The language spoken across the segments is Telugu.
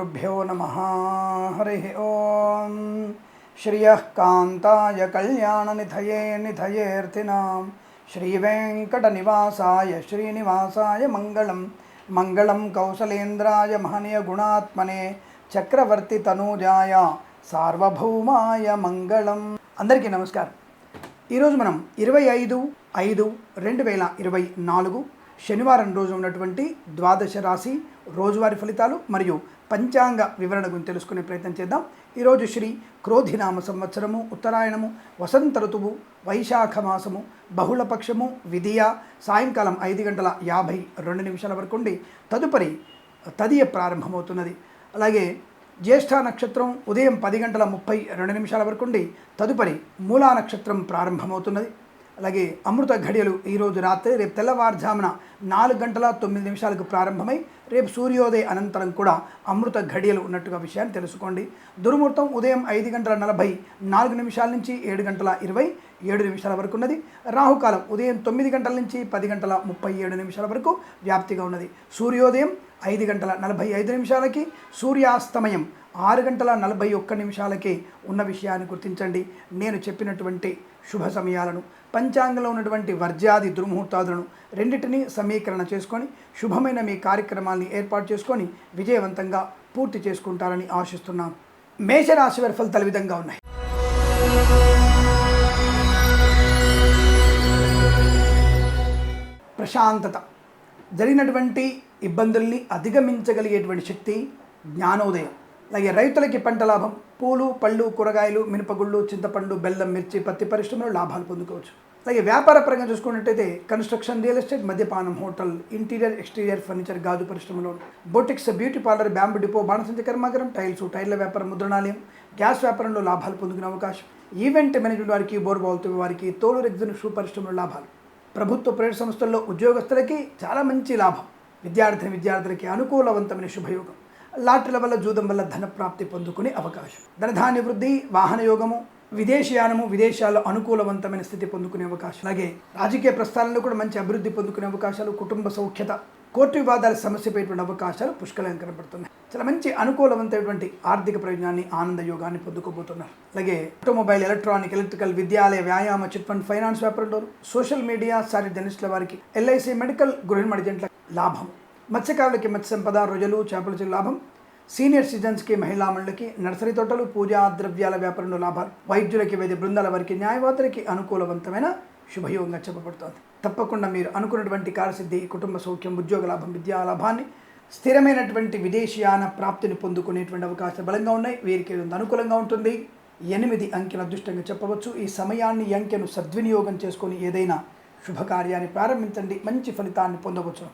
శ్రీగురుభ్యో నమ హరి ఓం శ్రియ కాంతాయ కళ్యాణనిధయే నిధయేర్థినాం శ్రీవేంకటనివాసాయ శ్రీనివాసాయ మంగళం మంగళం కౌసలేంద్రాయ మహనీయ గుణాత్మనే చక్రవర్తి తనూజాయ సార్వభౌమాయ మంగళం అందరికీ నమస్కారం. ఈరోజు మనం ఇరవై ఐదు ఐదు రెండు వేల ఇరవై నాలుగు శనివారం రోజు ఉన్నటువంటి ద్వాదశ రాశి రోజువారీ ఫలితాలు మరియు పంచాంగ వివరణ గురించి తెలుసుకునే ప్రయత్నం చేద్దాం. ఈరోజు శ్రీ క్రోధినామ సంవత్సరము ఉత్తరాయణము వసంత ఋతువు వైశాఖ మాసము బహుళపక్షము విధియ సాయంకాలం ఐదు గంటల యాభై రెండు నిమిషాల వరకు ఉండి తదుపరి తదియ ప్రారంభమవుతున్నది. అలాగే జ్యేష్ఠ నక్షత్రం ఉదయం పది గంటల ముప్పై రెండు నిమిషాల వరకు ఉండి తదుపరి మూలా నక్షత్రం ప్రారంభమవుతున్నది. అలాగే అమృత ఘడియలు ఈరోజు రాత్రి రేపు తెల్లవారుజామున నాలుగు గంటల తొమ్మిది నిమిషాలకు ప్రారంభమై రేపు సూర్యోదయ అనంతరం కూడా అమృత ఘడియలు ఉన్నట్టుగా విషయాన్ని తెలుసుకోండి. దుర్ముహూర్తం ఉదయం ఐదు గంటల నలభై నాలుగు నిమిషాల నుంచి ఏడు గంటల ఇరవై ఏడు నిమిషాల వరకు ఉన్నది. రాహుకాలం ఉదయం తొమ్మిది గంటల నుంచి పది గంటల ముప్పై ఏడు నిమిషాల వరకు వ్యాప్తిగా ఉన్నది. సూర్యోదయం ఐదు గంటల నలభై ఐదు నిమిషాలకి సూర్యాస్తమయం ఆరు గంటల నలభై ఒక్క నిమిషాలకే ఉన్న విషయాన్ని గుర్తించండి. నేను చెప్పినటువంటి శుభ సమయాలను పంచాంగంలో ఉన్నటువంటి వర్జ్యాది దుర్ముహూర్తాదులను రెండింటినీ సమీకరణ చేసుకొని శుభమైన మీ కార్యక్రమాల్ని ఏర్పాటు చేసుకొని విజయవంతంగా పూర్తి చేసుకుంటారని ఆశిస్తున్నాను. మేషరాశి వారి ఫలితాలు విధంగా ఉన్నాయి. ప్రశాంతత. జరిగినటువంటి ఇబ్బందుల్ని అధిగమించగలిగేటువంటి శక్తి జ్ఞానోదయం. అలాగే రైతులకి పంట లాభం. పూలు పళ్ళు కూరగాయలు మినపగుళ్ళు చింతపండు బెల్లం మిర్చి పత్తి పరిశ్రమలో లాభాలు పొందుకోవచ్చు. అలాగే వ్యాపార పరంగా చూసుకున్నట్టయితే కన్స్ట్రక్షన్ రియల్ ఎస్టేట్ మద్యపానం హోటల్ ఇంటీరియర్ ఎక్స్టీరియర్ ఫర్నిచర్ గాజు పరిశ్రమలో boutiques beauty parlour bamboo depot బాణసంచ కర్మాగారం టైల్స్ టైర్ల వ్యాపారం ముద్రణాలయం గ్యాస్ వ్యాపారంలో లాభాలు పొందుకునే అవకాశం. ఈవెంట్ మేనేజ్మెంట్ వారికి బోర్బాల్తో వారికి తోలు రెగ్జిన్ షూ పరిశ్రమలో లాభాలు. ప్రభుత్వ ప్రైవేట్ సంస్థల్లో ఉద్యోగస్తులకి చాలా మంచి లాభం. విద్యార్థిని విద్యార్థులకి అనుకూలవంతమైన శుభయోగం. లాటరీల వల్ల జూదం వల్ల ధన ప్రాప్తి పొందుకునే అవకాశం. ధనధాన్య వృద్ధి వాహన యోగము విదేశీయానము విదేశాల్లో అనుకూలవంతమైన స్థితి పొందుకునే అవకాశం. అలాగే రాజకీయ ప్రస్థానంలో కూడా మంచి అభివృద్ధి పొందుకునే అవకాశాలు కుటుంబ సౌఖ్యత కోర్టు వివాదాల సమస్యపోయేటువంటి అవకాశాలు పుష్కలంగా కనబడుతున్నాయి. చాలా మంచి అనుకూలవంతమైనటువంటి ఆర్థిక ప్రయోజనాన్ని ఆనంద యోగాన్ని పొందుకోబోతున్నారు. అలాగే ఆటోమొబైల్ ఎలక్ట్రానిక్ ఎలక్ట్రికల్ విద్యాలయ వ్యాయామ చిట్ ఫండ్ ఫైనాన్స్ వ్యాపారంలో సోషల్ మీడియా సారీ జర్నలిస్టుల వారికి ఎల్ఐసి మెడికల్ గృహ మడిజెంట్ల లాభం. మత్స్యకారులకి మత్స్య సంపద రొయ్యలు చేపల లాభం. సీనియర్ సిటిజన్స్కి మహిళామణులకి నర్సరీ తోటలు పూజా ద్రవ్యాల వ్యాపారంలో లాభాలు. వైద్యులకి వైద్య బృందాల వారికి న్యాయవాదులకి అనుకూలవంతమైన శుభయోగంగా చెప్పబడుతోంది. తప్పకుండా మీరు అనుకున్నటువంటి కార్యసిద్ధి కుటుంబ సౌఖ్యం ఉద్యోగ లాభం విద్యా లాభాన్ని స్థిరమైనటువంటి విదేశీయాన ప్రాప్తిని పొందుకునేటువంటి అవకాశాలు బలంగా ఉన్నాయి. వీరికి అనుకూలంగా ఉంటుంది? ఎనిమిది అంకెల అదృష్టంగా చెప్పవచ్చు. ఈ సమయాన్ని అంకెను సద్వినియోగం చేసుకొని ఏదైనా శుభకార్యాన్ని ప్రారంభించండి. మంచి ఫలితాన్ని పొందవచ్చు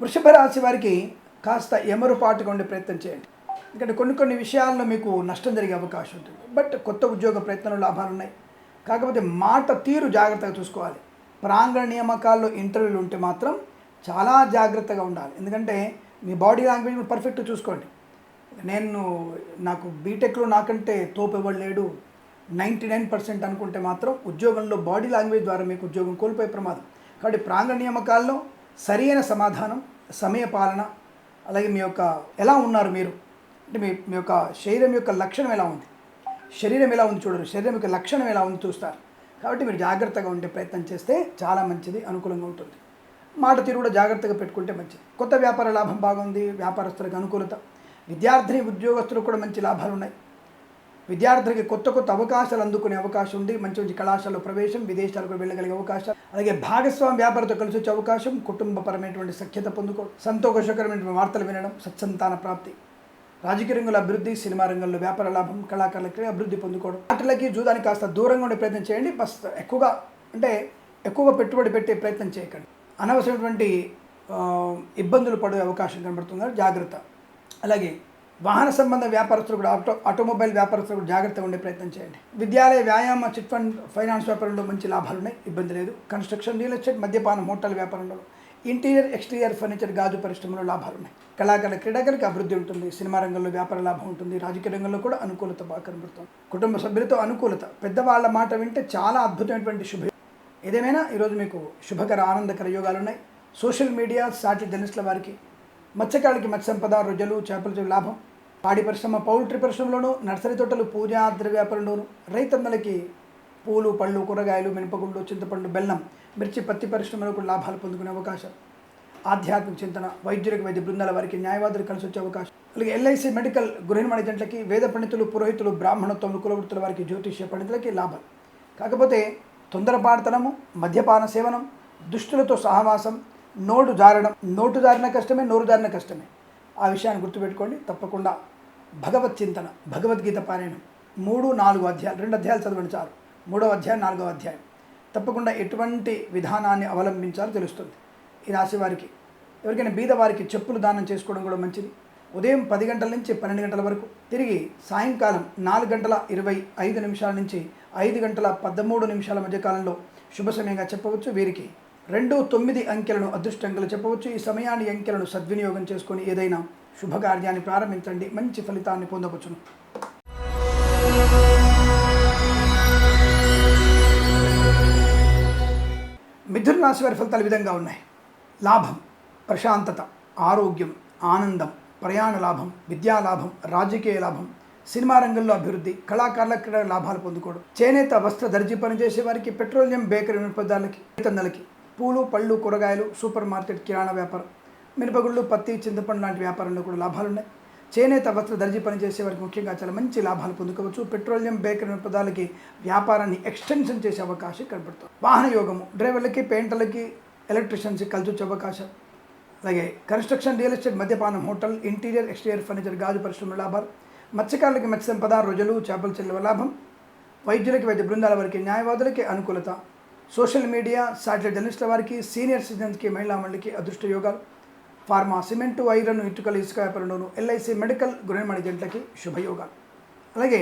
వృషభ రాశి వారికి కాస్త ఎమరుపాటుగా ఉండే ప్రయత్నం చేయండి. ఎందుకంటే కొన్ని కొన్ని విషయాల్లో మీకు నష్టం జరిగే అవకాశం ఉంటుంది. బట్ కొత్త ఉద్యోగ ప్రయత్నంలో లాభాలు ఉన్నాయి. కాకపోతే మాట తీరు జాగ్రత్తగా చూసుకోవాలి. ప్రాంగణ నియామకాల్లో ఇంటర్వ్యూలు ఉంటే మాత్రం చాలా జాగ్రత్తగా ఉండాలి. ఎందుకంటే మీ బాడీ లాంగ్వేజ్ పర్ఫెక్ట్ చూసుకోండి. నేను నాకు బీటెక్లో నాకంటే తోపు ఇవ్వలేడు లేడు. నైంటీ నైన్ పర్సెంట్ అనుకుంటే మాత్రం ఉద్యోగంలో బాడీ లాంగ్వేజ్ ద్వారా మీకు ఉద్యోగం కోల్పోయే ప్రమాదం. కాబట్టి ప్రాంగణ నియామకాల్లో సరైన సమాధానం సమయ పాలన అలాగే మీ యొక్క ఎలా ఉన్నారు మీరు? అంటే మీ మీ యొక్క శరీరం యొక్క లక్షణం ఎలా ఉంది? శరీరం ఎలా ఉంది చూడరు శరీరం యొక్క లక్షణం ఎలా ఉంది చూస్తారు. కాబట్టి మీరు జాగ్రత్తగా ఉండే ప్రయత్నం చేస్తే చాలా మంచిది అనుకూలంగా ఉంటుంది. మాట తీరు కూడా జాగ్రత్తగా పెట్టుకుంటే మంచిది. కొత్త వ్యాపార లాభం బాగుంది వ్యాపారస్తులకు అనుకూలత. విద్యార్థిని ఉద్యోగస్తులకు కూడా మంచి లాభాలు ఉన్నాయి విద్యార్థులకి కొత్త కొత్త అవకాశాలు అందుకునే అవకాశం ఉంది. మంచి మంచి కళాశాలలో ప్రవేశం విదేశాలకు వెళ్ళగలిగే అవకాశం అలాగే భాగస్వామి వ్యాపారంతో కలిసి వచ్చే అవకాశం కుటుంబపరమైనటువంటి సఖ్యత పొందుకోవడం సంతోషకరమైనటువంటి వార్తలు వినడం సత్సంతాన ప్రాప్తి రాజకీయ రంగంలో అభివృద్ధి సినిమా రంగంలో వ్యాపార లాభం కళాకారులకి అభివృద్ధి పొందుకోవడం. ఆటలకి జూదానికి కాస్త దూరంగా ఉండే ప్రయత్నం చేయండి. బస్ ఎక్కువగా అంటే ఎక్కువగా పెట్టుబడి పెట్టే ప్రయత్నం చేయకండి. అనవసరమైనటువంటి ఇబ్బందులు పడే అవకాశం కనబడుతుంది జాగ్రత్త. అలాగే వాహన సంబంధ వ్యాపారస్తులు కూడా ఆటో ఆటోమొబైల్ వ్యాపారస్తులు కూడా జాగ్రత్తగా ఉండే ప్రయత్నం చేయండి. విద్యాలయ వ్యాయామ చిట్ ఫండ్ ఫైనాన్స్ వ్యాపారంలో మంచి లాభాలు ఉన్నాయి ఇబ్బంది లేదు. కన్స్ట్రక్షన్ రియల్ ఎస్టేట్ మద్యపానం హోటల్ వ్యాపారంలో ఇంటీరియర్ ఎక్స్టీరియర్ ఫర్నిచర్ గాజు పరిశ్రమలో లాభాలు ఉన్నాయి. కళాకారుల క్రీడాకారులకు అభివృద్ధి ఉంటుంది. సినిమా రంగంలో వ్యాపార లాభం ఉంటుంది. రాజకీయ రంగంలో కూడా అనుకూలత బాగా కనబడుతుంది. కుటుంబ సభ్యులతో అనుకూలత. పెద్దవాళ్ళ మాట వింటే చాలా అద్భుతమైనటువంటి శుభ ఏదేమైనా ఈరోజు మీకు శుభకర ఆనందకర యోగాలు ఉన్నాయి. సోషల్ మీడియా సాటి జర్నలిస్టుల వారికి మత్స్యకారులకి మత్స్య సంపద రొయ్యలు చేపల లాభం. పాడి పరిశ్రమ పౌల్ట్రీ పరిశ్రమలోను నర్సరీ తోటలు పూజాద్ర వ్యాపారంలోను రైతన్నలకి పూలు పళ్ళు కూరగాయలు మినపగుండు చింతపండు బెల్లం మిర్చి పత్తి పరిశ్రమలకు లాభాలు పొందుకునే అవకాశం. ఆధ్యాత్మిక చింతన వైద్యులకు వైద్య బృందాల వారికి న్యాయవాదులు కలిసి వచ్చే అవకాశం. అలాగే ఎల్ఐసి మెడికల్ గృహిణి జంటలకి వేద పండితులు పురోహితులు బ్రాహ్మణత్వములు కులవృత్తుల వారికి జ్యోతిష్య పండితులకి లాభం. కాకపోతే తొందరపాడతనము మద్యపాన సేవనం దుష్టులతో సహవాసం నోటు జారడం నోటు జారిన కష్టమే నోరు జారిన కష్టమే. ఆ విషయాన్ని గుర్తుపెట్టుకోండి. తప్పకుండా భగవత్ చింతన భగవద్గీత పారాయణం. మూడు నాలుగు అధ్యాయాలు రెండు అధ్యాయాలు చదవండి చాలు. మూడవ అధ్యాయం నాలుగవ అధ్యాయం. తప్పకుండా ఎటువంటి విధానాన్ని అవలంబించాలో తెలుస్తుంది. ఈ రాశి వారికి. ఎవరికైనా బీద వారికి చెప్పులు దానం చేసుకోవడం కూడా మంచిది. ఉదయం పది గంటల నుంచి పన్నెండు గంటల వరకు తిరిగి సాయంకాలం నాలుగు గంటల ఇరవై ఐదు నిమిషాల నుంచి ఐదు గంటల పదమూడు నిమిషాల మధ్యకాలంలో శుభ సమయంగా చెప్పవచ్చు. వీరికి రెండు తొమ్మిది అంకెలను అదృష్టంగా చెప్పవచ్చు. ఈ సమయాన్ని అంకెలను సద్వినియోగం చేసుకొని ఏదైనా శుభకార్యాన్ని ప్రారంభించండి. మంచి ఫలితాన్ని పొందవచ్చును. మిథున రాశి వారి ఫలితాలు విధంగా ఉన్నాయి. లాభం ప్రశాంతత ఆరోగ్యం ఆనందం ప్రయాణ లాభం విద్యా లాభం రాజకీయ లాభం సినిమా రంగంలో అభివృద్ధి కళాకారుల క్రీడ లాభాలు పొందుకోవడం. చేనేత వస్త్ర దర్జీ పనిచేసే వారికి పెట్రోలియం బేకరీ వినియోగదారులకి తందలకి పూలు పళ్ళు కూరగాయలు సూపర్ మార్కెట్ కిరాణా వ్యాపారం. మినపగుళ్ళు పత్తి చింతపండు లాంటి వ్యాపారంలో కూడా లాభాలు ఉన్నాయి చేనేత వస్త్ర దర్జీ పనిచేసే వారికి ముఖ్యంగా చాలా మంచి లాభాలు పొందుకోవచ్చు. పెట్రోలియం బేకరీ పదాలకి వ్యాపారాన్ని ఎక్స్టెన్షన్ చేసే అవకాశం కనబడుతుంది వాహన యోగము డ్రైవర్లకి పెయింటర్లకి ఎలక్ట్రీషియన్స్కి కలిసి వచ్చే అవకాశం. అలాగే కన్స్ట్రక్షన్ రియల్ ఎస్టేట్ మద్యపానం హోటల్ ఇంటీరియర్ ఎక్స్టీరియర్ ఫర్నిచర్ గాజు పరిశ్రమ లాభాలు. మత్స్యకారులకి మత్స్య సంపద రోజులు చేపల చెల్లవ లాభం. వైద్యులకి వైద్య బృందాల వారికి న్యాయవాదులకి అనుకూలత. సోషల్ మీడియా శాటిలైట్ జర్నలిస్టుల వారికి సీనియర్ సిటిజన్స్కి మహిళా మండలికి అదృష్ట యోగాలు. ఫార్మా సిమెంటు ఐరన్ ఇటుకలు ఇసుక వ్యాపారంలోను ఎల్ఐసి మెడికల్ గృహ జంటలకి శుభయోగాలు. అలాగే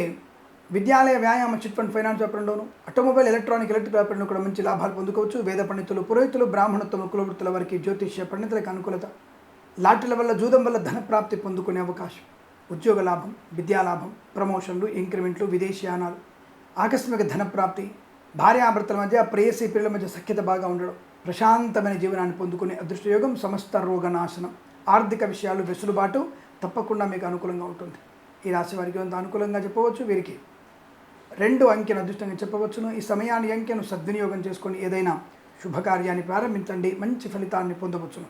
విద్యాలయ వ్యాయామ చిట్ ఫండ్ ఫైనాన్స్ వ్యాపారంలోను ఆటోమొబైల్ ఎలక్ట్రానిక్ ఎలక్ట్రిక్ వ్యాపారంలో కూడా మంచి లాభాలు పొందుకోవచ్చు. వేద పండితులు పురోహితులు బ్రాహ్మణత్వం కులవృత్తుల వారికి జ్యోతిష్య పండితులకు అనుకూలత లాటరీల వల్ల జూదం వల్ల ధన ప్రాప్తి పొందుకునే అవకాశం ఉద్యోగ లాభం విద్యా లాభం ప్రమోషన్లు ఇంక్రిమెంట్లు విదేశీయానాలు ఆకస్మిక ధనప్రాప్తి భార్యాభర్తల మధ్య ప్రేయసీ పిల్లల మధ్య సఖ్యత బాగా ఉండడం ప్రశాంతమైన జీవనాన్ని పొందుకునే అదృష్టయోగం సమస్త రోగనాశనం. ఆర్థిక విషయాలు వెసులుబాటు తప్పకుండా మీకు అనుకూలంగా ఉంటుంది. ఈ రాశి వారికి కొంత అనుకూలంగా చెప్పవచ్చు. వీరికి రెండు అంకెను అదృష్టంగా చెప్పవచ్చును. ఈ సమయాన్ని అంకెను సద్వినియోగం చేసుకొని ఏదైనా శుభకార్యాన్ని ప్రారంభించండి. మంచి ఫలితాన్ని పొందవచ్చును.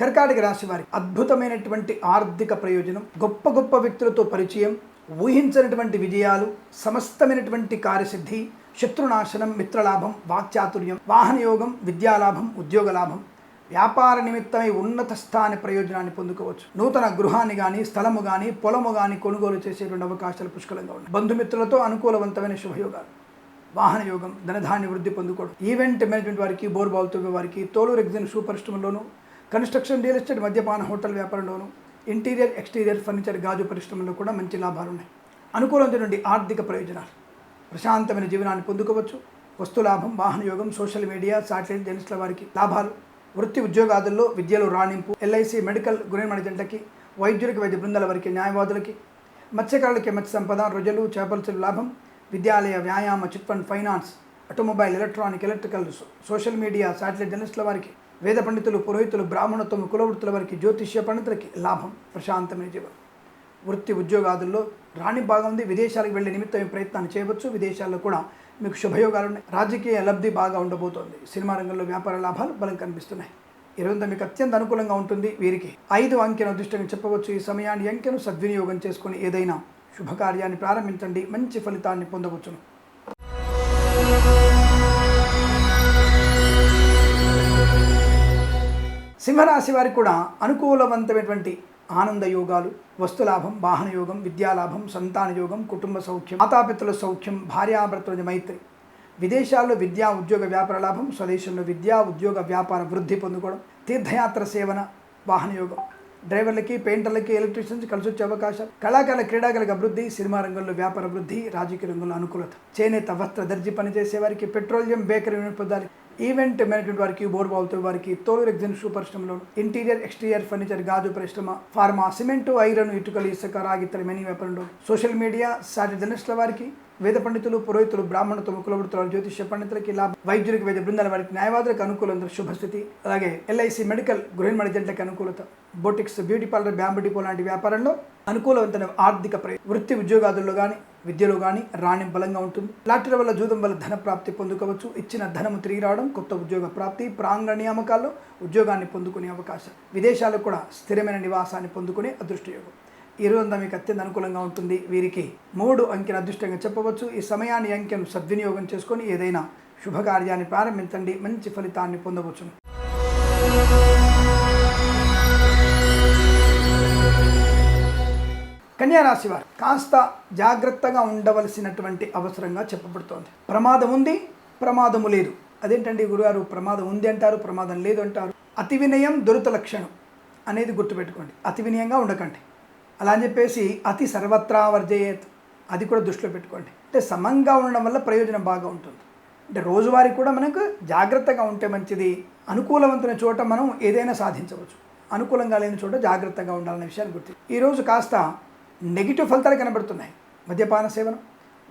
కర్కాటక రాశి వారి అద్భుతమైనటువంటి ఆర్థిక ప్రయోజనం గొప్ప గొప్ప వ్యక్తులతో పరిచయం ఊహించినటువంటి విజయాలు సమస్తమైనటువంటి కార్యసిద్ధి శత్రునాశనం మిత్రలాభం వాక్చాతుర్యం వాహనయోగం విద్యాలాభం ఉద్యోగ లాభం వ్యాపార నిమిత్తమై ఉన్నత స్థాన ప్రయోజనాన్ని పొందుకోవచ్చు. నూతన గృహాన్ని కానీ స్థలము కానీ పొలము కానీ కొనుగోలు చేసేటువంటి అవకాశాలు పుష్కలంగా ఉన్నాయి. బంధుమిత్రులతో అనుకూలవంతమైన శుభయోగాలు. వాహన యోగం ధనధాన్య వృద్ధి పొందుకోవడం. ఈవెంట్ మేనేజ్మెంట్ వారికి బోర్బాల్తో వారికి తోలు రెగ్జిన్ సూపర్ స్టోర్లోను కన్స్ట్రక్షన్ రియల్ ఎస్టేట్ మద్యపాన హోటల్ వ్యాపారంలోను ఇంటీరియర్ ఎక్స్టీరియర్ ఫర్నిచర్ గాజు పరిశ్రమలో కూడా మంచి లాభాలు ఉన్నాయి అనుకూలమైనటువంటి ఆర్థిక ప్రయోజనాలు. ప్రశాంతమైన జీవనాన్ని పొందుకోవచ్చు. వస్తు లాభం వాహన యోగం సోషల్ మీడియా శాటిలైట్ జర్నలిస్టుల వారికి లాభాలు. వృత్తి ఉద్యోగాదుల్లో విద్యలో రాణింపు ఎల్ఐసి మెడికల్ గృహమణి జంటకి వైద్యులకి వైద్య బృందాల వారికి న్యాయవాదులకి మత్స్యకారులకి మత్స్య సంపద రొజలు చేపల లాభం విద్యాలయ వ్యాయామ chit fund finance automobile electronic electrical social media satellite జర్నలిస్టుల వారికి వేద పండితులు పురోహితులు బ్రాహ్మణత్వం కులవృత్తుల వారికి జ్యోతిష్య పండితులకి లాభం ప్రశాంతమైన జీవనం. వృత్తి ఉద్యోగాదుల్లో రాణి భాగం ఉంది విదేశాలకు వెళ్ళే నిమిత్తం ప్రయత్నాన్ని చేయవచ్చు. విదేశాల్లో కూడా మీకు శుభయోగాలు ఉన్నాయి. రాజకీయ లబ్ధి బాగా ఉండబోతోంది. సినిమా రంగంలో వ్యాపార లాభాలు బలం కనిపిస్తున్నాయి. ఈరోజు మీకు అత్యంత అనుకూలంగా ఉంటుంది. వీరికి ఐదు అంకెను అదృష్టంగా చెప్పవచ్చు. ఈ సమయాన్ని అంకెను సద్వినియోగం చేసుకుని ఏదైనా శుభకార్యాన్ని ప్రారంభించండి. మంచి ఫలితాన్ని పొందవచ్చును. సింహరాశి వారికి కూడా అనుకూలవంతమైనటువంటి ఆనంద యోగాలు వస్తులాభం వాహన యోగం విద్యాలాభం సంతాన యోగం కుటుంబ సౌఖ్యం మాతాపితుల సౌఖ్యం భార్యాభర్తల మైత్రి. విదేశాల్లో విద్యా ఉద్యోగ వ్యాపార లాభం స్వదేశంలో విద్యా ఉద్యోగ వ్యాపార వృద్ధి పొందుకోవడం తీర్థయాత్ర సేవన వాహన యోగం. డ్రైవర్లకి పెయింటర్లకి ఎలక్ట్రీషియన్స్ కలిసి వచ్చే అవకాశాలు కళాకారుల క్రీడాకారులకు అభివృద్ధి సినిమా రంగంలో వ్యాపార వృద్ధి రాజకీయ రంగంలో అనుకూలత. చేనేత వస్త్ర దర్జీ పనిచేసే వారికి పెట్రోలియం బేకరీ వినియోగదారి ఈవెంట్ మేనేజ్మెంట్ వారికి బోర్డు బాల్తో వారికి తోలు రెగ్జిన్ షూ పరిశ్రమలో ఇంటీరియర్ ఎక్స్టీరియర్ ఫర్నిచర్ గాజు పరిశ్రమ ఫార్మా సిమెంటు ఐరన్ ఇటుకలు ఇసుక రాగిత్తలు మెనీ వ్యాపారంలో సోషల్ మీడియా సాటి జర్నలిస్టుల వారికి వేద పండితులు పురోహితులు బ్రాహ్మణులు కులవృత్తులు జ్యోతిష్య పండితులకి లాభ వైద్యులకు వైద్య బృందాల వారికి న్యాయవాదులకు అనుకూలంగా శుభస్థితి అలాగే ఎల్ఐసి మెడికల్ గృహిణి మణిజంటలకు అనుకూలత. Boutiques beauty parlour bamboo depot లాంటి వ్యాపారంలో అనుకూలవంతమైన ఆర్థిక వృత్తి ఉద్యోగాదుల్లో కానీ విద్యలో కానీ రాణి బలంగా ఉంటుంది. లాటరీ వల్ల జూదం వల్ల ధన ప్రాప్తి పొందుకోవచ్చు. ఇచ్చిన ధనము తిరిగి రావడం కొత్త ఉద్యోగ ప్రాప్తి ప్రాంగణ నియామకాల్లో ఉద్యోగాన్ని పొందుకునే అవకాశం. విదేశాలకు కూడా స్థిరమైన నివాసాన్ని పొందుకునే అదృష్టయోగం. ఈ రోజంతా మీకు అత్యంత అనుకూలంగా ఉంటుంది. వీరికి మూడు అంకెను అదృష్టంగా చెప్పవచ్చు. ఈ సమయాన్ని అంకెను సద్వినియోగం చేసుకొని ఏదైనా శుభకార్యాన్ని ప్రారంభించండి. మంచి ఫలితాన్ని పొందవచ్చును. కన్యా రాశి వారు కాస్త జాగ్రత్తగా ఉండవలసినటువంటి అవసరంగా చెప్పబడుతోంది. ప్రమాదం ఉంది ప్రమాదము లేదు. అదేంటండి గురుగారు? ప్రమాదం ఉంది అంటారు ప్రమాదం లేదు అంటారు. అతి వినయం దురత లక్షణం అనేది గుర్తుపెట్టుకోండి. అతి వినయంగా ఉండకండి. అలా అని చెప్పేసి అతి సర్వత్రా వర్జయేత్ అది కూడా దృష్టిలో పెట్టుకోండి. అంటే సమంగా ఉండడం వల్ల ప్రయోజనం బాగా ఉంటుంది. అంటే రోజువారీ కూడా మనకు జాగ్రత్తగా ఉంటే మంచిది. అనుకూలవంతమైన చోట మనం ఏదైనా సాధించవచ్చు. అనుకూలంగా లేని చోట జాగ్రత్తగా ఉండాలనే విషయాన్ని గుర్తు ఈరోజు కాస్త నెగిటివ్ ఫలితాలు కనబడుతున్నాయి. మద్యపాన సేవనం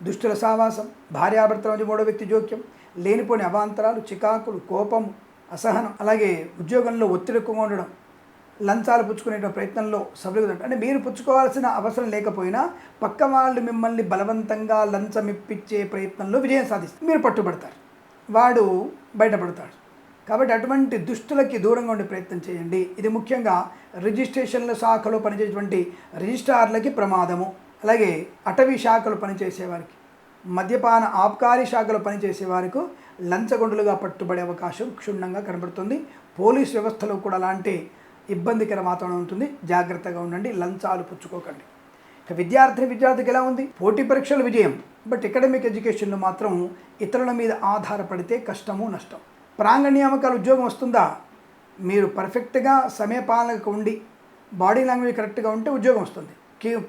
దుష్టుల సావాసం భార్యాభర్తల మధ్య మూడో వ్యక్తి జోక్యం లేనిపోని అవాంతరాలు చికాకులు కోపం అసహనం అలాగే ఉద్యోగంలో ఒత్తిడి ఎక్కువగా ఉండడం లంచాలు పుచ్చుకునే ప్రయత్నంలో సభ్యులు అంటే మీరు పుచ్చుకోవాల్సిన అవసరం లేకపోయినా పక్క వాళ్ళు మిమ్మల్ని బలవంతంగా లంచం ఇప్పించే ప్రయత్నంలో విజయం సాధిస్తారు. మీరు పట్టుబడతారు. వాడు బయటపడతాడు. కాబట్టి అటువంటి దుస్తులకి దూరంగా ఉండే ప్రయత్నం చేయండి. ఇది ముఖ్యంగా రిజిస్ట్రేషన్ల శాఖలో పనిచేసేటువంటి రిజిస్ట్రార్లకి ప్రమాదము. అలాగే అటవీ శాఖలు పనిచేసేవారికి మద్యపాన ఆబ్కారీ శాఖలో పనిచేసే వారికి లంచగొండులుగా పట్టుబడే అవకాశం క్షుణ్ణంగా కనబడుతుంది. పోలీస్ వ్యవస్థలో కూడా అలాంటి ఇబ్బందికర వాతావరణం ఉంటుంది. జాగ్రత్తగా ఉండండి లంచాలు పుచ్చుకోకండి. ఇక విద్యార్థిని విద్యార్థికి ఎలా ఉంది? పోటీ పరీక్షల విజయం. బట్ అకాడమిక్ ఎడ్యుకేషన్లో మాత్రం ఇతరుల మీద ఆధారపడితే కష్టము నష్టం. ప్రాంగ నియామకాల ఉద్యోగం వస్తుందా? మీరు పర్ఫెక్ట్గా సమయపాలనకు ఉండి బాడీ లాంగ్వేజ్ కరెక్ట్గా ఉంటే ఉద్యోగం వస్తుంది.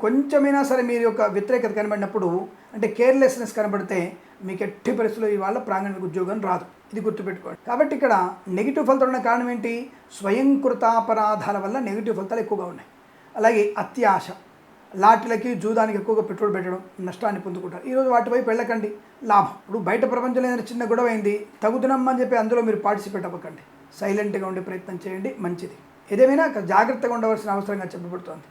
కొంచెమైనా సరే మీరు యొక్క వ్యతిరేకత కనబడినప్పుడు అంటే కేర్లెస్నెస్ కనబడితే మీకు ఎట్టి పరిస్థితుల్లో ఇవాళ ప్రాంగణిక ఉద్యోగం రాదు. ఇది గుర్తుపెట్టుకోండి. కాబట్టి ఇక్కడ నెగిటివ్ ఫలితాలు ఉన్న కారణం ఏంటి? స్వయంకృతాపరాధాల వల్ల నెగిటివ్ ఫలితాలు ఎక్కువగా ఉన్నాయి. అలాగే అత్యాశ. లాటరీలకి జూదానికి ఎక్కువగా పెట్టుబడి పెట్టడం నష్టాన్ని పొందుకుంటారు. ఈరోజు వాటి వైపు వెళ్ళకండి. లాభం. ఇప్పుడు బయట ప్రపంచంలో ఏదైనా చిన్న గొడవ అయింది తగుదనమ్మని చెప్పి అందులో మీరు పార్టిసిపేట్ అవ్వకండి. సైలెంట్గా ఉండే ప్రయత్నం చేయండి మంచిది. ఏదేమైనా జాగ్రత్తగా ఉండవలసిన అవసరంగా చెప్పబడుతోంది.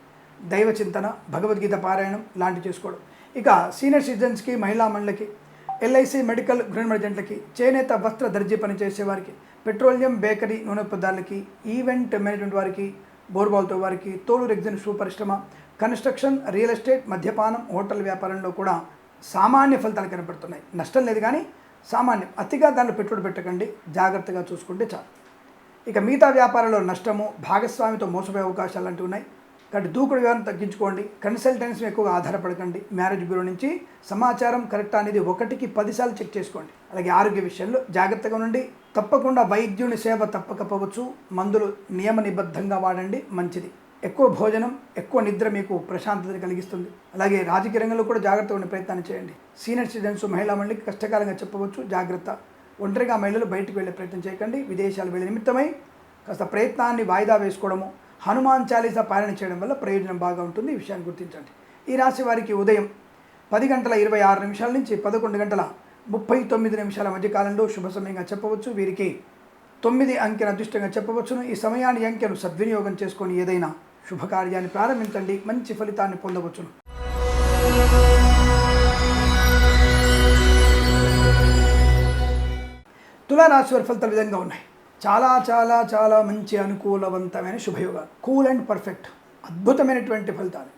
దైవ చింతన భగవద్గీత పారాయణం లాంటివి చేసుకోవడం. ఇక సీనియర్ సిటిజన్స్కి మహిళా మండలికి ఎల్ఐసి మెడికల్ గృహమర్జెంట్లకి చేనేత వస్త్ర దర్జీ పనిచేసే వారికి పెట్రోలియం బేకరీ నూనె పదార్థాలకి ఈవెంట్ మేనేజ్మెంట్ వారికి బోర్బాల్తో వారికి తోలు రెగ్జిన్ షూ పరిశ్రమ కన్స్ట్రక్షన్ రియల్ ఎస్టేట్ మద్యపానం హోటల్ వ్యాపారంలో కూడా సామాన్య ఫలితాలు కనపడుతున్నాయి. నష్టం లేదు కానీ సామాన్యం. అతిగా దాన్ని పెట్టుబడి పెట్టకండి. జాగ్రత్తగా చూసుకుంటే చాలు. ఇక మిగతా వ్యాపారాల్లో నష్టము భాగస్వామితో మోసపోయే అవకాశాలు లాంటివి ఉన్నాయి. కాబట్టి దూకుడు వ్యవహారం తగ్గించుకోండి. కన్సల్టెన్సీ ఎక్కువగా ఆధారపడకండి. మ్యారేజ్ బ్యూరో నుంచి సమాచారం కరెక్ట్ అనేది ఒకటికి పదిసార్లు చెక్ చేసుకోండి. అలాగే ఆరోగ్య విషయంలో జాగ్రత్తగా ఉండండి. తప్పకుండా వైద్యుని సేవ తప్పకపోవచ్చు. మందులు నియమ నిబద్ధంగా వాడండి. మంచిది. ఎక్కువ భోజనం ఎక్కువ నిద్ర మీకు ప్రశాంతతని కలిగిస్తుంది. అలాగే రాజకీయ రంగంలో కూడా జాగ్రత్తగా ఉండే ప్రయత్నాన్ని చేయండి. సీనియర్ సిటిజన్స్ మహిళా మండలికి కష్టకాలంగా చెప్పవచ్చు జాగ్రత్త. ఒంటరిగా మహిళలు బయటకు వెళ్ళే ప్రయత్నం చేయకండి. విదేశాలు వెళ్ళే నిమిత్తమై కాస్త ప్రయత్నాన్ని వాయిదా వేసుకోవడము హనుమాన్ చాలీసా పాలన చేయడం వల్ల ప్రయోజనం బాగా ఉంటుంది ఈ విషయాన్ని గుర్తించండి. ఈ రాశి వారికి ఉదయం పది గంటల ఇరవై ఆరు నిమిషాల నుంచి పదకొండు గంటల ముప్పై తొమ్మిది నిమిషాల మధ్య కాలంలో శుభ సమయంగా చెప్పవచ్చు. వీరికి తొమ్మిది అంకెను అదృష్టంగా చెప్పవచ్చును. ఈ సమయాన్ని అంకెను సద్వినియోగం చేసుకొని ఏదైనా శుభకార్యాన్ని ప్రారంభించండి. మంచి ఫలితాన్ని పొందవచ్చును. తులారాశి వారి ఫలితాలు విధంగా ఉన్నాయి. చాలా చాలా చాలా మంచి అనుకూలవంతమైన శుభయోగాలు. కూల్ అండ్ పర్ఫెక్ట్ అద్భుతమైనటువంటి ఫలితాలు.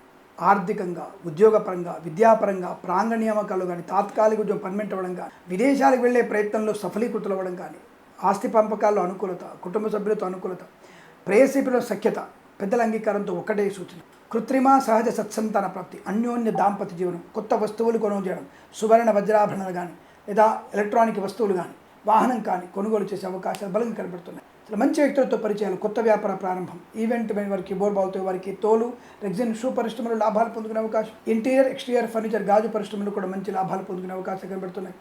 ఆర్థికంగా ఉద్యోగపరంగా విద్యాపరంగా ప్రాంగ నియామకాలు కానీ తాత్కాలిక ఉద్యోగం పర్మనెంట్ అవ్వడం కానీ విదేశాలకు వెళ్ళే ప్రయత్నంలో సఫలీకృతులు అవ్వడం కానీ ఆస్తి పంపకాల్లో అనుకూలత కుటుంబ సభ్యులతో అనుకూలత ప్రేయసిపిలో సఖ్యత పెద్దల అంగీకారంతో ఒకటే సూచన. కృత్రిమ సహజ సత్సంతాన ప్రాప్తి అన్యోన్య దాంపత్య జీవనం కొత్త వస్తువులు కొనుగోలు చేయడం సువర్ణ వజ్రాభరణాలు కానీ లేదా ఎలక్ట్రానిక్ వస్తువులు కానీ వాహనం కానీ కొనుగోలు చేసే అవకాశాలు బలంగా కనబడుతున్నాయి. అసలు మంచి వ్యక్తులతో పరిచయాలు కొత్త వ్యాపార ప్రారంభం ఈవెంట్ మైన వారికి బోర్బాల్తో వారికి తోలు రెగ్జిన్ షూ పరిశ్రమలు లాభాలు పొందుకునే అవకాశం ఇంటీరియర్ ఎక్స్టీరియర్ ఫర్నిచర్ గాజు పరిశ్రమలు కూడా మంచి లాభాలు పొందుకునే అవకాశం కనబడుతున్నాయి.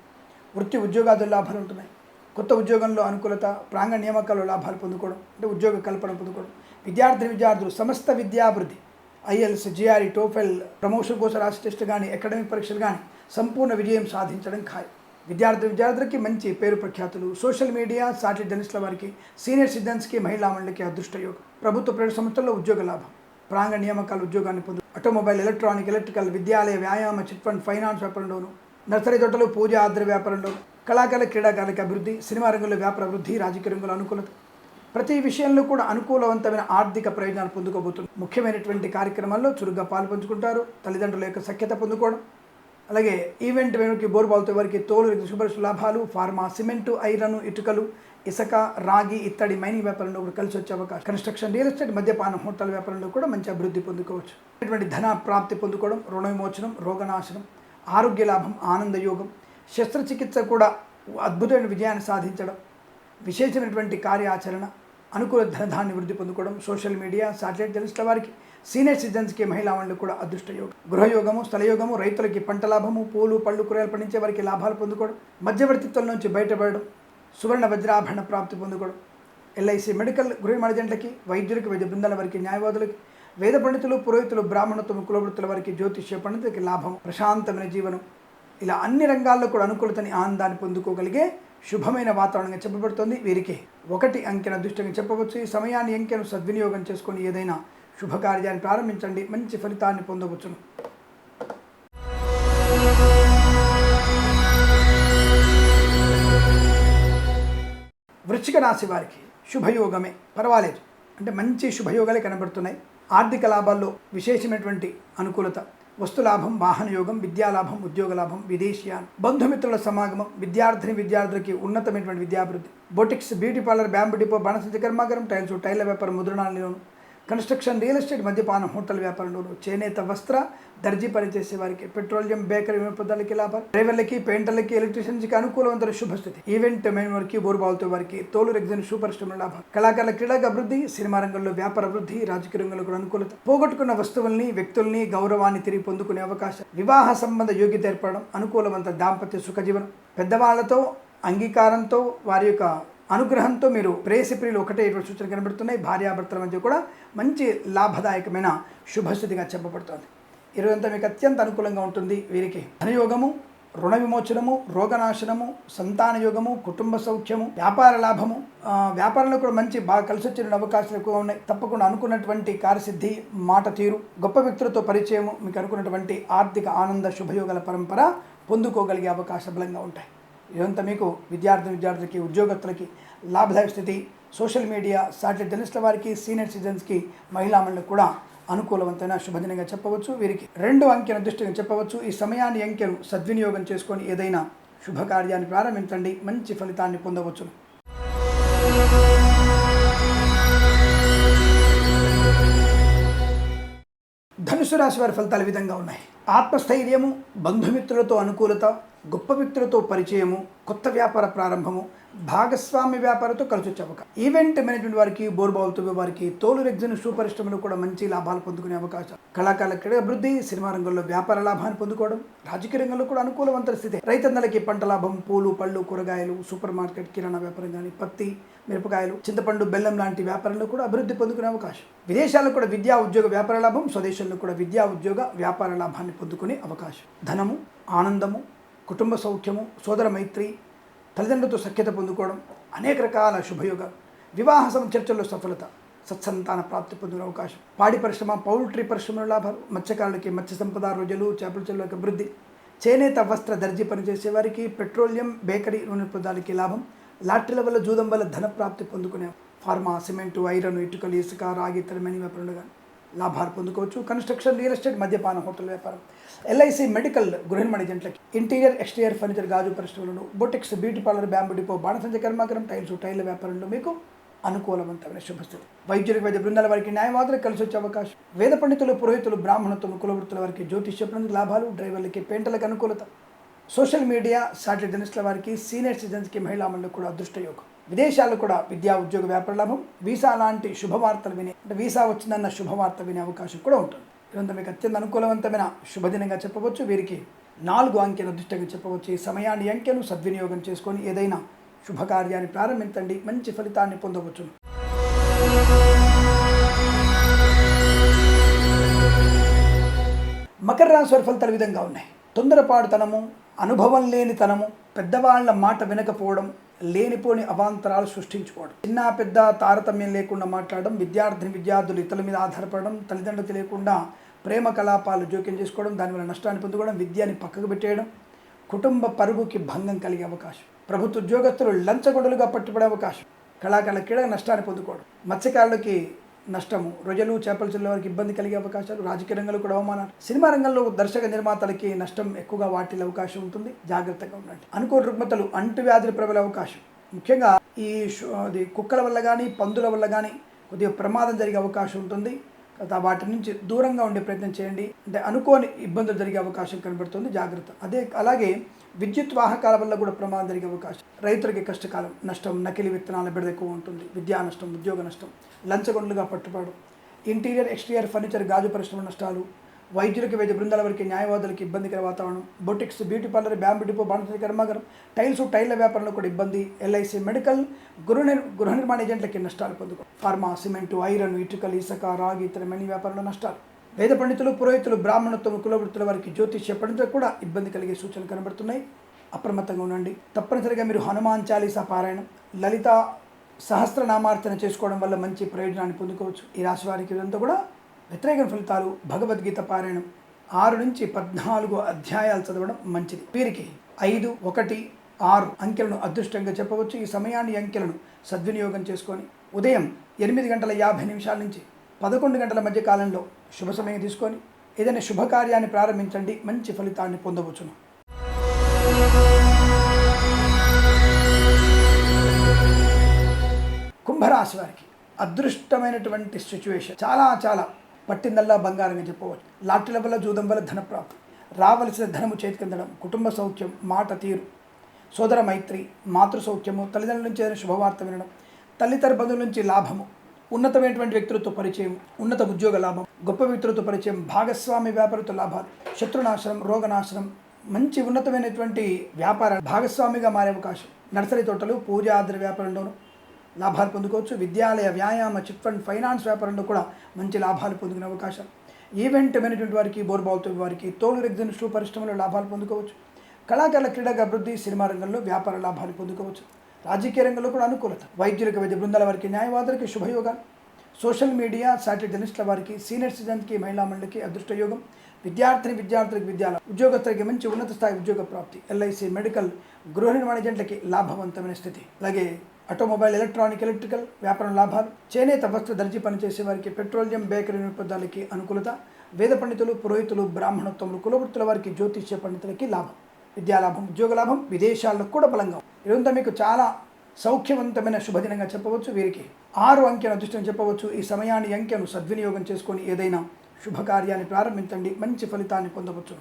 వృత్తి ఉద్యోగాదులు లాభాలు ఉంటున్నాయి. కొత్త ఉద్యోగంలో అనుకూలత ప్రాంగణ నియామకాల్లో లాభాలు పొందుకోవడం అంటే ఉద్యోగ కల్పన పొందుకోవడం విద్యార్థి విద్యార్థులు సమస్త విద్యాభివృద్ధి ఐఎల్స్ జిఆర్ఈ టోఫెల్ ప్రమోషన్ కోసం రాసి టెస్ట్ కానీ అకాడమిక్ పరీక్షలు కానీ సంపూర్ణ విజయం సాధించడం ఖాయం. విద్యార్థి విద్యార్థులకి మంచి పేరు ప్రఖ్యాతులు సోషల్ మీడియా సాటిలైట్ జర్నలిస్టుల వారికి సీనియర్ సిటిజన్స్కి మహిళా మండలికి అదృష్టయోగం ప్రభుత్వ ప్రైవేట్ సంస్థల్లో ఉద్యోగ లాభం. ప్రాంగ నియామకాలు ఉద్యోగాన్ని పొందు ఆటోమొబైల్ ఎలక్ట్రానిక్ ఎలక్ట్రికల్ విద్యాలయ వ్యాయామ చిట్ ఫండ్ ఫైనాన్స్ వ్యాపారంలోను నర్సరీ తోటలు పూజ ఆద్ర వ్యాపారంలో కళాకారుల క్రీడాకారులకు అభివృద్ధి సినిమా రంగంలో వ్యాపార అభివృద్ధి రాజకీయ రంగంలో అనుకూలత ప్రతి విషయంలో కూడా అనుకూలవంతమైన ఆర్థిక ప్రయోజనాలు పొందుకోబోతుంది ముఖ్యమైనటువంటి కార్యక్రమాల్లో చురుగ్గా పాల్పంచుకుంటారు తల్లిదండ్రుల యొక్క సఖ్యత పొందుకోవడం. అలాగే ఈవెంట్ వెనుక బోర్బాల్తో వారికి తోలు శుభ్రశు లాభాలు ఫార్మా సిమెంటు ఐరన్ ఇటుకలు ఇసుక రాగి ఇత్తడి మైనింగ్ వ్యాపారంలో కూడా కలిసి వచ్చే అవకాశం. కన్స్ట్రక్షన్ రియల్ ఎస్టేట్ మద్యపానం హోటల్ వ్యాపారంలో కూడా మంచి అభివృద్ధి పొందుకోవచ్చు. ఇటువంటి ధన ప్రాప్తి పొందుకోవడం రుణ విమోచనం రోగనాశనం ఆరోగ్య లాభం ఆనంద యోగం శస్త్రచికిత్స కూడా అద్భుతమైన విజయాన్ని సాధించడం విశేషమైనటువంటి కార్యాచరణ అనుకూల ధనధాన్ని వృద్ధి పొందుకోవడం సోషల్ మీడియా సాటిలైట్ జర్నలిస్టుల వారికి సీనియర్ సిటిజన్స్కి మహిళా వాళ్ళకి కూడా అదృష్టయోగం గృహయోగము స్థలయోగము రైతులకి పంట లాభము పూలు పళ్ళు కూరగాయలు పండించే వారికి లాభాలు పొందుకోవడం మధ్యవర్తిత్వం నుంచి బయటపడడం సువర్ణ వజ్రాభరణ ప్రాప్తి పొందుకోవడం ఎల్ఐసి మెడికల్ గృహ మణిజంట్లకి వైద్యులకి వైద్య బృందాల వారికి న్యాయవాదులకి వేద పండితులు పురోహితులు బ్రాహ్మణత్వం కులవృత్తుల వారికి జ్యోతిష్య పండితులకి లాభం ప్రశాంతమైన జీవనం. ఇలా అన్ని రంగాల్లో కూడా అనుకూలతని ఆనందాన్ని పొందుకోగలిగే శుభమైన వాతావరణంగా చెప్పబడుతుంది. వీరికి ఒకటి అంకెన అదృష్టంగా చెప్పవచ్చు. ఈ సమయాన్ని అంకెను సద్వినియోగం చేసుకొని ఏదైనా శుభకార్యాన్ని ప్రారంభించండి. మంచి ఫలితాన్ని పొందవచ్చును. వృశ్చిక రాశి వారికి శుభయోగమే. పర్వాలేదు. అంటే మంచి శుభయోగాలే కనబడుతున్నాయి. ఆర్థిక లాభాల్లో విశేషమైనటువంటి అనుకూలత వస్తులాభం వాహనయోగం విద్యాలాభం ఉద్యోగ లాభం విదేశీయాన్ బంధుమిత్రుల సమాగమం విద్యార్థిని విద్యార్థులకి ఉన్నతమైనటువంటి విద్యాభివృద్ధి. Boutiques beauty parlour bamboo depot బాణసంచి కర్మాగారం టైల్స్ టైర్ల వ్యాపారం ముద్రణాలలోను కన్స్ట్రక్షన్ రియల్ ఎస్టేట్ మద్యపానం హోటల్ వ్యాపారంలోను చేనేత వస్త్ర దర్జీ పనిచేసే వారికి పెట్రోలియం బేకరీ వినోదాలకి లాభాలు డ్రైవర్లకి పెయింటర్లకి ఎలక్ట్రీషియన్స్కి అనుకూలవంతుల శుభస్థితి. ఈవెంట్ మెయిన్ వారికి బోర్బాల్తో వారికి తోలు రెగ్జన్ సూపర్ స్టోర్ లాభాలు కళాకారుల క్రీడా అభివృద్ధి సినిమా రంగంలో వ్యాపార అభివృద్ధి రాజకీయ రంగంలో కూడా అనుకూలత. పోగొట్టుకున్న వస్తువుల్ని వ్యక్తుల్ని గౌరవాన్ని తిరిగి పొందుకునే అవకాశం. వివాహ సంబంధ యోగ్యత ఏర్పడడం అనుకూలవంత దాంపత్య సుఖజీవనం పెద్దవాళ్ళతో అంగీకారంతో వారి యొక్క అనుగ్రహంతో మీరు ప్రేయసిప్రియులు ఒకటే ఇటువంటి సూచనలు కనబడుతున్నాయి. భార్యాభర్తల మధ్య కూడా మంచి లాభదాయకమైన శుభస్థితిగా చెప్పబడుతుంది. ఈరోజంతా మీకు అత్యంత అనుకూలంగా ఉంటుంది. వీరికి ధనయోగము రుణ విమోచనము రోగనాశనము సంతాన యోగము కుటుంబ సౌఖ్యము వ్యాపార లాభము వ్యాపారంలో కూడా మంచి బాగా కలిసి వచ్చిన అవకాశాలు ఎక్కువ ఉన్నాయి. తప్పకుండా అనుకున్నటువంటి కార్యసిద్ధి మాట తీరు గొప్ప వ్యక్తులతో పరిచయము మీకు అనుకున్నటువంటి ఆర్థిక ఆనంద శుభయోగాల పరంపర పొందుకోగలిగే అవకాశ బలంగా ఉంటాయి. ఇదంతా మీకు విద్యార్థి విద్యార్థులకి ఉద్యోగస్తులకి లాభదాయక స్థితి. సోషల్ మీడియా సాటిలైట్ జర్నలిస్టుల వారికి సీనియర్ సిటిజన్స్కి మహిళా కూడా అనుకూలవంతమైన శుభదినంగా చెప్పవచ్చు. వీరికి రెండు అంకెను దృష్టిగా చెప్పవచ్చు. ఈ సమయాన్ని అంకెను సద్వినియోగం చేసుకొని ఏదైనా శుభకార్యాన్ని ప్రారంభించండి. మంచి ఫలితాన్ని పొందవచ్చు. ధనుసు రాశి వారి ఫలితాలు విధంగా ఉన్నాయి. ఆత్మస్థైర్యము బంధుమిత్రులతో అనుకూలత గొప్ప వ్యక్తులతో పరిచయము కొత్త వ్యాపార ప్రారంభము భాగస్వామ్య వ్యాపారంతో కలిసి వచ్చే అవకాశం. ఈవెంట్ మేనేజ్మెంట్ వారికి బోర్బావులతో వారికి తోలు రెగ్జిన్ సూపర్ కూడా మంచి లాభాలు పొందుకునే అవకాశం. కళాకారుల అభివృద్ధి సినిమా రంగంలో వ్యాపార లాభాన్ని పొందుకోవడం రాజకీయ రంగంలో కూడా అనుకూలవంతర స్థితి. రైతన్నలకి పంట లాభం పూలు పళ్ళు కూరగాయలు సూపర్ మార్కెట్ కిరాణా వ్యాపారం కానీ పత్తి మిరపకాయలు చింతపండు బెల్లం లాంటి వ్యాపారంలో కూడా అభివృద్ధి పొందుకునే అవకాశం. విదేశాల్లో కూడా విద్యా ఉద్యోగ వ్యాపార లాభం స్వదేశంలో కూడా విద్యా ఉద్యోగ వ్యాపార లాభాన్ని పొందుకునే అవకాశం. ధనము ఆనందము కుటుంబ సౌఖ్యము సోదర మైత్రి తల్లిదండ్రులతో సఖ్యత పొందుకోవడం అనేక రకాల శుభయోగాలు వివాహ చర్చల్లో సఫలత సత్సంతాన ప్రాప్తి పొందిన అవకాశం. పాడి పరిశ్రమ పౌల్ట్రీ పరిశ్రమల లాభాలు మత్స్యకారులకి మత్స్య సంపద రోజులు చేపల చెరువులకు అభివృద్ధి చేనేత వస్త్ర దర్జీ పనిచేసే వారికి పెట్రోలియం బేకరీ నూనె పదాలకి లాభం లాటరీల వల్ల జూదం వల్ల ధన ప్రాప్తి పొందుకునే ఫార్మా సిమెంటు ఐరన్ ఇటుకలు ఇసుక రాగి తరమైన వ్యాపారంలో కానీ లాభాలు పొందుకోవచ్చు. కన్స్ట్రక్షన్ రియల్ ఎస్టేట్ మద్యపాన హోటల్ వ్యాపారం. ఎల్ఐసి మెడికల్ గృహిణి జంట్లకి ఇంటీరియర్ ఎక్స్టీరియర్ ఫర్నిచర్ గాజు పరిశ్రమలను boutiques beauty parlour bamboo depot బాణసంజ కర్మాకరం టైల్స్ టైల్ వ్యాపారంలో మీకు అనుకూలవంతమైన శుభస్థితి. వైద్యులకు వైద్య బృందాల వారికి న్యాయవాదులకు కలిసి వచ్చే అవకాశం. వేద పండితులు పురోహితులు బ్రాహ్మణత్వం కులవృత్తుల వారికి జ్యోతిష్య లాభాలు డ్రైవర్లకి పెయింటర్లకు అనుకూలత. సోషల్ మీడియా సాటిలైట్ జర్నలిస్టుల వారికి సీనియర్ సిటిజన్స్కి మహిళా మండలికి కూడా అదృష్టయోగం. విదేశాలు విదేశాల్లో కూడా విద్యా ఉద్యోగ వ్యాపార లాభం వీసా లాంటి శుభవార్తలు వినే అంటే వీసా వచ్చిందన్న శుభవార్త వినే అవకాశం కూడా ఉంటుంది. ఇదంతా మీకు అత్యంత అనుకూలవంతమైన శుభదినంగా చెప్పవచ్చు. వీరికి నాలుగు అంకెల అదృష్టంగా చెప్పవచ్చు. ఈ సమయాన్ని అంకెను సద్వినియోగం చేసుకొని ఏదైనా శుభకార్యాన్ని ప్రారంభించండి. మంచి ఫలితాన్ని పొందవచ్చు మకర రాశి వారి ఫలితాలు విధంగా ఉన్నాయి. తొందరపాటుతనము అనుభవం లేనితనము పెద్దవాళ్ళ మాట వినకపోవడం లేనిపోని అవాంతరాలు సృష్టించుకోవడం. చిన్న పెద్ద తారతమ్యం లేకుండా మాట్లాడడం విద్యార్థిని విద్యార్థులు ఇతరుల మీద ఆధారపడడం తల్లిదండ్రులు లేకుండా ప్రేమ కలాపాలు జోక్యం చేసుకోవడం దానివల్ల నష్టాన్ని పొందుకోవడం విద్యని పక్కకు పెట్టేయడం కుటుంబ పరుగుకి భంగం కలిగే అవకాశం ప్రభుత్వ ఉద్యోగస్తులు లంచగొడలుగా పట్టుబడే అవకాశం కళాకారుల క్రీడ నష్టాన్ని పొందుకోవడం మత్స్యకారులకి నష్టము. రొయ్యలు చేపలు చెల్లే వారికి ఇబ్బంది కలిగే అవకాశాలు రాజకీయ రంగంలో కూడా అవమానాలు. సినిమా రంగంలో దర్శక నిర్మాతలకి నష్టం ఎక్కువగా వాటిల్లే అవకాశం ఉంటుంది. జాగ్రత్తగా ఉండండి. అనుకోని రుగ్మతలు అంటువ్యాధులు ప్రబలే అవకాశం. ముఖ్యంగా ఈ అది కుక్కల వల్ల కానీ పందుల వల్ల కానీ కొద్దిగా ప్రమాదం జరిగే అవకాశం ఉంటుంది. వాటి నుంచి దూరంగా ఉండే ప్రయత్నం చేయండి. అంటే అనుకోని ఇబ్బందులు జరిగే అవకాశం కనబడుతుంది. జాగ్రత్త. అదే అలాగే విద్యుత్ వాహకాల వల్ల కూడా ప్రమాదం జరిగే అవకాశం. రైతులకి కష్టకాలం నష్టం నకిలీ విత్తనాల బిడద ఎక్కువ ఉంటుంది. విద్యా నష్టం ఉద్యోగ నష్టం. లంచగొండలుగా పట్టుబడడం ఇంటీరియర్ ఎక్స్టీరియర్ ఫర్నిచర్ గాజు పరిశ్రమ నష్టాలు. వైద్యులకి వైద్య బృందాల వరకు న్యాయవాదులకి ఇబ్బందికర వాతావరణం. Boutiques beauty parlour bamboo depot బాణసరి కర్మాగారం టైల్స్ టైల్ల వ్యాపారంలో కూడా ఇబ్బంది. ఎల్ఐసి మెడికల్ గృహ గృహ నిర్మాణ ఏజెంట్లకి నష్టాలు పొందుకో ఫార్మా సిమెంటు ఐరన్ ఇటుకలు ఇసుక రాగి ఇతర మనీ వ్యాపారంలో నష్టాలు. వేద పండితులు పురోహితులు బ్రాహ్మణత్వం కులవృత్తుల వారికి జ్యోతిష్య పండితులకు కూడా ఇబ్బంది కలిగే సూచనలు కనబడుతున్నాయి. అప్రమత్తంగా ఉండండి. తప్పనిసరిగా మీరు హనుమాన్ చాలీసా పారాయణం లలిత సహస్రనామార్చన చేసుకోవడం వల్ల మంచి ప్రయోజనాన్ని పొందుకోవచ్చు. ఈ రాశి వారికి ఇదంతా కూడా వ్యతిరేక ఫలితాలు భగవద్గీత పారాయణం ఆరు నుంచి పద్నాలుగు అధ్యాయాలు చదవడం మంచిది. వీరికి ఐదు ఒకటి ఆరు అంకెలను అదృష్టంగా చెప్పవచ్చు. ఈ సమయాన్ని అంకెలను సద్వినియోగం చేసుకొని ఉదయం ఎనిమిది గంటల యాభై నిమిషాల నుంచి పదకొండు గంటల మధ్య కాలంలో శుభ సమయం తీసుకొని ఏదైనా శుభకార్యాన్ని ప్రారంభించండి. మంచి ఫలితాన్ని పొందవచ్చును. కుంభరాశి వారికి అదృష్టమైనటువంటి సిచ్యువేషన్ చాలా చాలా పట్టిందల్లా బంగారంగా చెప్పవచ్చు. లాటరీల వల్ల జూదం వల్ల ధనప్రాప్తి. రావలసిన ధనము చేతికిందడం కుటుంబ సౌఖ్యం మాట తీరు సోదర మైత్రి మాతృ సౌఖ్యము తల్లిదండ్రుల నుంచి ఏదైనా శుభవార్త వినడం తల్లితర బంధువుల నుంచి లాభము ఉన్నతమైనటువంటి వ్యక్తులతో పరిచయం ఉన్నత ఉద్యోగ లాభం గొప్ప వ్యక్తులతో పరిచయం భాగస్వామి వ్యాపారతో లాభాలు శత్రునాశనం రోగనాశనం మంచి ఉన్నతమైనటువంటి వ్యాపార భాగస్వామిగా మారే అవకాశం నర్సరీ తోటలు పూజాద్ర వ్యాపారంలోను లాభాలు పొందుకోవచ్చు. విద్యాలయ వ్యాయామ చిట్ ఫండ్ ఫైనాన్స్ వ్యాపారంలో కూడా మంచి లాభాలు పొందుకునే అవకాశం. ఈవెంట్ మేనేజ్మెంట్ వారికి బోర్బాల్తో వారికి తోలు రెగ్జిన్ షూ పరిశ్రమలో లాభాలు పొందుకోవచ్చు. కళాకారుల క్రీడగా అభివృద్ధి సినిమా రంగంలో వ్యాపార లాభాలు పొందుకోవచ్చు. రాజకీయ రంగంలో కూడా అనుకూలత. వైద్యులకు వైద్య బృందాల వారికి న్యాయవాదులకి శుభయోగాలు. సోషల్ మీడియా సాటిలైట్ జర్నలిస్టుల వారికి సీనియర్ సిటిజన్కి మహిళా మండలికి అదృష్టయోగం. విద్యార్థిని విద్యార్థులకు విద్యాల ఉద్యోగస్తులకి మంచి ఉన్నత స్థాయి ఉద్యోగ ప్రాప్తి. ఎల్ఐసి మెడికల్ గృహ నిర్మాణ ఏజెంట్లకి లాభవంతమైన స్థితి. అలాగే ఆటోమొబైల్ ఎలక్ట్రానిక్ ఎలక్ట్రికల్ వ్యాపారం లాభాలు చేనేత వస్త్ర దర్జీ పనిచేసే వారికి పెట్రోలియం బేకరీ నిరుపదాలకి అనుకూలత వేద పండితులు పురోహితులు బ్రాహ్మణత్వములు కులవృత్తుల వారికి జ్యోతిష్య పండితులకి లాభం విద్యాలాభం ఉద్యోగ లాభం విదేశాల్లో కూడా బలంగా ఇదంతా మీకు చాలా సౌఖ్యవంతమైన శుభదినంగా చెప్పవచ్చు. వీరికి ఆరు అంకెను అదృష్టం చెప్పవచ్చు. ఈ సమయాన్ని అంకెను సద్వినియోగం చేసుకొని ఏదైనా శుభకార్యాన్ని ప్రారంభించండి. మంచి ఫలితాన్ని పొందవచ్చు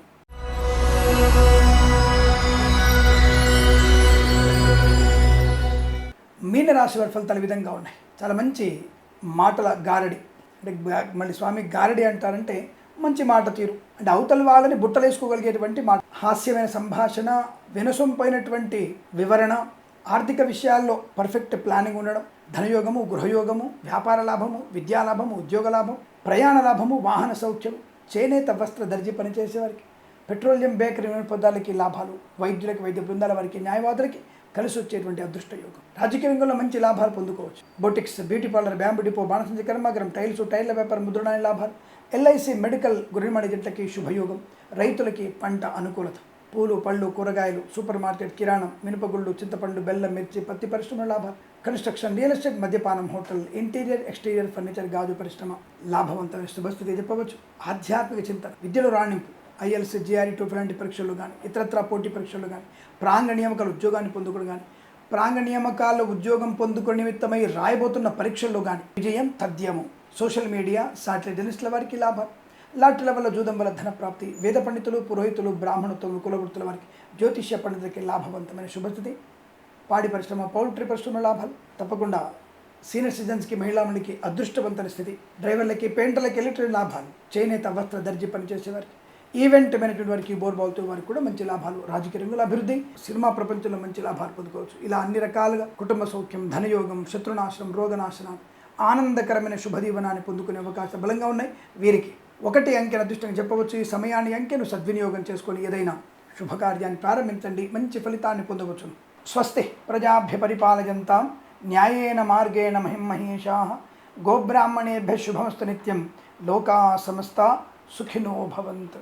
మీన రాశి వారి ఫలితాలు విధంగా ఉన్నాయి. చాలా మంచి మాటల గారడి. అంటే మళ్ళీ స్వామి గారడి అంటారంటే మంచి మాట తీరు. అంటే అవతల వాళ్ళని బుట్టలేసుకోగలిగేటువంటి మాట. హాస్యమైన సంభాషణ వినసొంపైనటువంటి వివరణ ఆర్థిక విషయాల్లో పర్ఫెక్ట్ ప్లానింగ్ ఉండడం ధనయోగము గృహయోగము వ్యాపార లాభము విద్యా లాభము ఉద్యోగ లాభం ప్రయాణ లాభము వాహన సౌఖ్యం చేనేత వస్త్ర దర్జీ పనిచేసేవారికి పెట్రోలియం బేకరీ పొందాలకి లాభాలు వైద్యులకి వైద్య బృందాల వారికి న్యాయవాదులకి కలిసి వచ్చేటువంటి అదృష్ట యోగం రాజకీయ రంగంలో మంచి లాభాలు పొందుకోవచ్చు. Boutiques beauty parlour bamboo depot బాణసంచి కర్మాగరం టైల్స్ టైర్ల వ్యాపారం ముద్రణాన్ని లాభాలు ఎల్ఐసి మెడికల్ గురిమాడి జట్లకి శుభయోగం రైతులకి పంట అనుకూలత. పూలు పళ్ళు కూరగాయలు సూపర్ మార్కెట్ కిరాణం మినపగుళ్ళు చింతపండు బెల్లం మిర్చి పత్తి పరిశ్రమ లాభాలు. కన్స్ట్రక్షన్ రియల్ ఎస్టేట్ మద్యపానం హోటల్ ఇంటీరియర్ ఎక్స్టీరియర్ ఫర్నిచర్ గాజు పరిశ్రమ. లాభవంతమైన శుభస్థితి చెప్పవచ్చు. ఆధ్యాత్మిక చింతన విద్యలో రాణింపు. ఐఎల్స్ జిఆర్ఈ టూ లాంటి పరీక్షలు కానీ ఇతరత్ర పోటీ పరీక్షలు కానీ ప్రాంగ నియామకాలు ఉద్యోగాన్ని పొందుకోవడం కానీ ప్రాంగ నియామకాల్లో ఉద్యోగం పొందుకునే నిమిత్తమై రాయబోతున్న పరీక్షల్లో కానీ విజయం తథ్యము. సోషల్ మీడియా సాటిలైట్ జర్నలిస్టుల వారికి లాభం. లాటరీల వల్ల జూదం వల్ల ధన ప్రాప్తి. వేద పండితులు పురోహితులు బ్రాహ్మణత్వములు కులవృత్తుల వారికి జ్యోతిష్య పండితులకి లాభవంతమైన శుభస్థితి. పాడి పరిశ్రమ పౌల్ట్రీ పరిశ్రమ లాభాలు. తప్పకుండా సీనియర్ సిటిజన్స్కి మహిళామణికి అదృష్టవంతమైన స్థితి. డ్రైవర్లకి పెయింటర్లకి ఎలక్ట్రిక్ లాభాలు. చేనేత వస్త్ర దర్జీ పనిచేసేవారికి ఈవెంట్ మేనేజ్మెంట్ వారికి బోర్బాల్తో వారికి కూడా మంచి లాభాలు రాజకీయ రంగంలో అభివృద్ధి సినిమా ప్రపంచంలో మంచి లాభాలు పొందుకోవచ్చు. ఇలా అన్ని రకాలుగా కుటుంబ సౌఖ్యం ధనయోగం శత్రునాశనం రోగనాశనం ఆనందకరమైన శుభదీవనాన్ని పొందుకునే అవకాశం బలంగా ఉన్నాయి. వీరికి ఒకటి అంకెను అదృష్టంగా చెప్పవచ్చు. ఈ సమయాన్ని అంకెను సద్వినియోగం చేసుకొని ఏదైనా శుభకార్యాన్ని ప్రారంభించండి. మంచి ఫలితాన్ని పొందవచ్చును. స్వస్తి ప్రజాభ్య పరిపాలయంతాం న్యాయేన మార్గేణ మహిమహేషా గోబ్రాహ్మణేభ్య శుభమస్తు నిత్యం. లోకా సమస్త సుఖినో భవంతు.